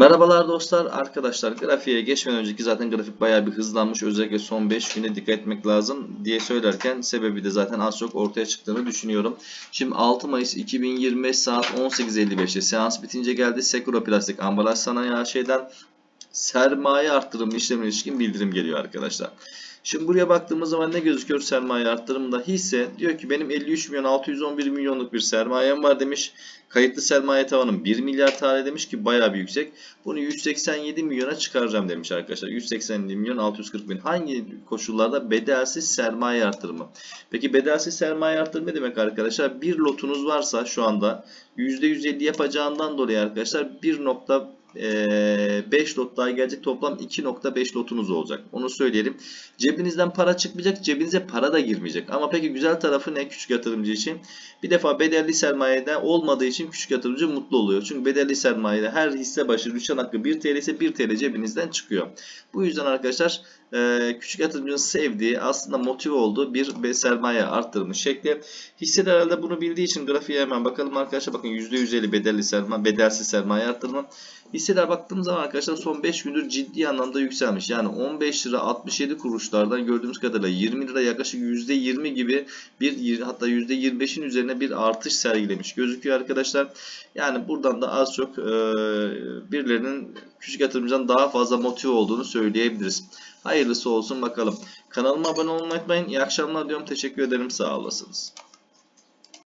Merhabalar dostlar, arkadaşlar grafiğe geçmeden önceki zaten grafik bayağı bir hızlanmış. Özellikle son 5 güne dikkat etmek lazım diye söylerken sebebi de zaten az çok ortaya çıktığını düşünüyorum. Şimdi 6 Mayıs 2025 saat 18.55'te seans bitince geldi. Sekura Plastik Ambalaj Sanayi AŞ'den sermaye arttırımı işlemine ilişkin bildirim geliyor arkadaşlar. Şimdi buraya baktığımız zaman ne gözüküyor sermaye arttırımında? Hisse diyor ki benim 53 milyon 611 milyonluk bir sermayem var demiş. Kayıtlı sermaye tavanım 1 milyar TL demiş ki bayağı bir yüksek. Bunu 187 milyona çıkaracağım demiş arkadaşlar. 187 milyon 640 bin. Hangi koşullarda? Bedelsiz sermaye artırımı. Peki bedelsiz sermaye artırımı ne demek arkadaşlar? Bir lotunuz varsa şu anda %150 yapacağından dolayı arkadaşlar 1. 5 lot daha gelecek toplam 2.5 lotunuz olacak. Onu söyleyelim. Cebinizden para çıkmayacak, cebinize para da girmeyecek. Ama peki güzel tarafı ne küçük yatırımcı için? Bir defa bedelli sermayede olmadığı için küçük yatırımcı mutlu oluyor. Çünkü bedelli sermayede her hisse başı düşen hakkı 1 TL ise 1 TL cebinizden çıkıyor. Bu yüzden arkadaşlar e, küçük yatırımcının sevdiği aslında motive olduğu bir sermaye arttırmış şekli. Hisseler herhalde bunu bildiği için grafiğe hemen bakalım arkadaşlar. Bakın %150 bedelli sermaye, bedelsiz sermaye arttırma. Hisseler baktığımız zaman arkadaşlar son 5 gündür ciddi anlamda yükselmiş. Yani 15 lira 67 kuruşlardan gördüğümüz kadarıyla 20 lira yaklaşık %20 gibi bir hatta %25'in üzerine bir artış sergilemiş gözüküyor arkadaşlar. Yani buradan da az çok e, birilerinin küçük yatırımcıdan daha fazla motive olduğunu söyleyebiliriz. Hayırlısı olsun bakalım. Kanalıma abone olmayı unutmayın. İyi akşamlar diyorum. Teşekkür ederim. Sağ olasınız.